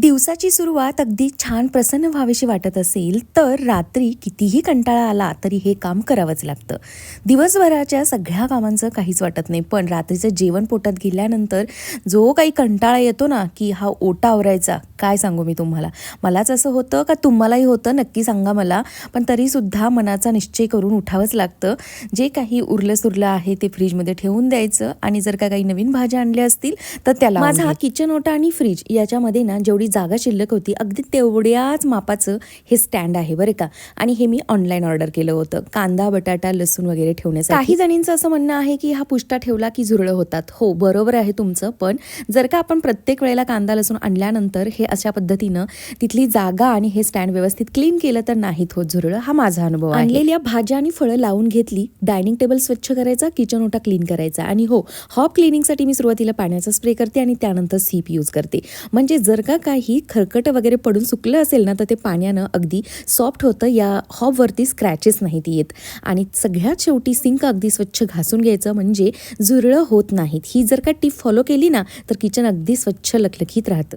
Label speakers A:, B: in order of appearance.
A: दिवसाची सुरुवात अगदी छान प्रसन्न व्हावीशी वाटत असेल तर रात्री कितीही कंटाळा आला तरी हे काम करावंच लागतं. दिवसभराच्या सगळ्या कामांचं काहीच वाटत नाही पण रात्रीचं जेवण पोटात गेल्यानंतर जो काही कंटाळा येतो ना की हा ओटा आवरायचा काय सांगू मी तुम्हाला? मलाच असं होतं का तुम्हालाही होतं? नक्की सांगा मला. पण तरीसुद्धा मनाचा निश्चय करून उठावंच लागतं. जे काही उरलं सुरलं आहे ते फ्रीजमध्ये ठेवून द्यायचं आणि जर का काही नवीन भाज्या आणल्या असतील तर त्याला माझा हा किचन ओटा आणि फ्रीज याच्यामध्ये ना जेवढी जागा शिल्लक होती. अगदी तेवढ्याच मापाचं हे स्टँड आहे बरं का. आणि हे मी ऑनलाईन ऑर्डर केलं होतं. कांदा बटाटा लसूण वगैरे ठेवण्यासाठी. काही जणींचं असं म्हणणं आहे की हा पुष्टा ठेवला की झुरळं होतात. हो बरोबर आहे तुमचं. पण जर का आपण प्रत्येक वेळेला कांदा लसूण आणल्यानंतर हे अशा पद्धतीनं तिथली जागा आणि हे स्टँड व्यवस्थित क्लीन केलं तर नाहीत होत झुरळं. हा माझा अनुभव आणलेल्या भाज्या आणि फळं लावून घेतली. डायनिंग टेबल स्वच्छ करायचा किचन ओटा क्लीन करायचा. आणि हो हॉप क्लिनिंगसाठी मी सुरुवातीला पाण्याचा स्प्रे करते आणि त्यानंतर सीप यूज करते. म्हणजे जर का काही खरकट वगैरे पडून सुकलं असेल ना तर ते पाण्यानं अगदी सॉफ्ट होतं. या हॉबवरती स्क्रॅचेस नाहीत येत. आणि सगळ्यात शेवटी सिंक अगदी स्वच्छ घासून घ्यायचं म्हणजे झुरळं होत नाहीत. ही जर का टीप फॉलो केली ना तर किचन अगदी स्वच्छ लखलखीत राहतं.